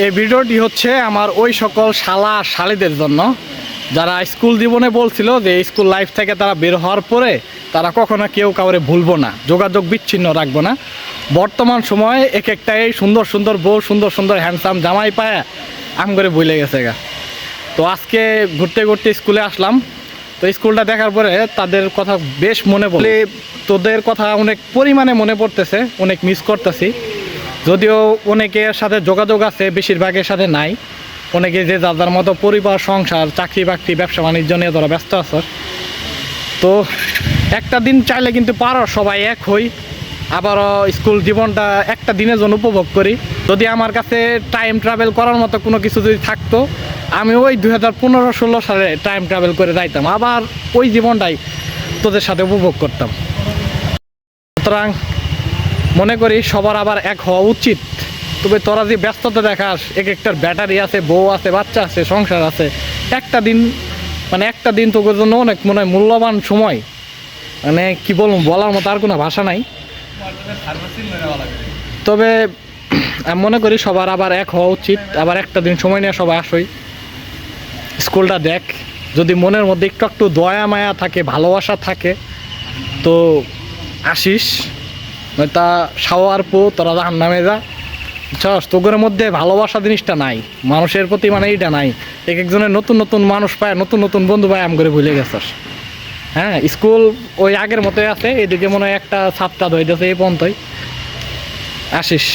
এই ভিডিওটি হচ্ছে আমার ওই সকল শালা শালিদের জন্য। যারা স্কুল জীবনে বলছিল যে স্কুল লাইফ থেকে তারা বের হওয়ার পরে তারা কখনো কেউ কাউরে ভুলবো না, যোগাযোগ বিচ্ছিন্ন রাখব না। বর্তমান সময়ে এক একটাই সুন্দর সুন্দর বউ, সুন্দর সুন্দর হ্যান্ডসাম জামাই পায় আম করে ভুলে গেছে গা। তো আজকে ঘুরতে ঘুরতে স্কুলে আসলাম। তো স্কুলটা দেখার পরে তাদের কথা বেশ মনে পড়ে তোদের কথা অনেক পরিমাণে মনে পড়তেছে, অনেক মিস করতেছি। যদিও অনেকের সাথে যোগাযোগ আছে, বেশিরভাগের সাথে নাই। অনেকে যে যার যার মতো পরিবার, সংসার, চাকরি বাকরি, ব্যবসা বাণিজ্য নিয়ে তোরা ব্যস্ত আছে। তো একটা দিন চাইলে কিন্তু পারো সবাই এক হই। আবারও স্কুল জীবনটা একটা দিনের জন্য উপভোগ করি। যদি আমার কাছে টাইম ট্রাভেল করার মতো কোনো কিছু যদি থাকতো, আমি ওই দুই হাজার পনেরো ষোলো সালে টাইম ট্রাভেল করে যাইতাম। আবার ওই জীবনটাই তোদের সাথে উপভোগ করতাম। সুতরাং মনে করি সবার আবার এক হওয়া উচিত। তবে তোরা যে ব্যস্ততা দেখাস, এক একটার ব্যাটারি আছে, বউ আছে, বাচ্চা আছে, সংসার আছে, একটা দিন মানে একটা দিন তোদের জন্য অনেক মনে হয় মূল্যবান সময়। মানে কি বলব, বলার মতো আর কোনো ভাষা নাই। তবে আমি মনে করি সবার আবার এক হওয়া উচিত, আবার একটা দিন সময় নিয়ে সবাই আসই স্কুলটা দেখ, যদি মনের মধ্যে একটু একটু দয়া, মায়া থাকে, ভালোবাসা থাকে, তো আসিস। তা সাওয়ার পো তোরা জাহান নামে যা তোগের মধ্যে ভালোবাসা জিনিসটা নাই। মানুষের প্রতি মানে এইটা নাই। এক একজনের নতুন নতুন মানুষ পায়, নতুন নতুন বন্ধু পায়, আম করে ভুলে গেছস। হ্যাঁ স্কুল ওই আগের মতোই আছে। এদিকে মনে হয় একটা ছাপটা ধরেছে এই পর্যন্তই আসিস।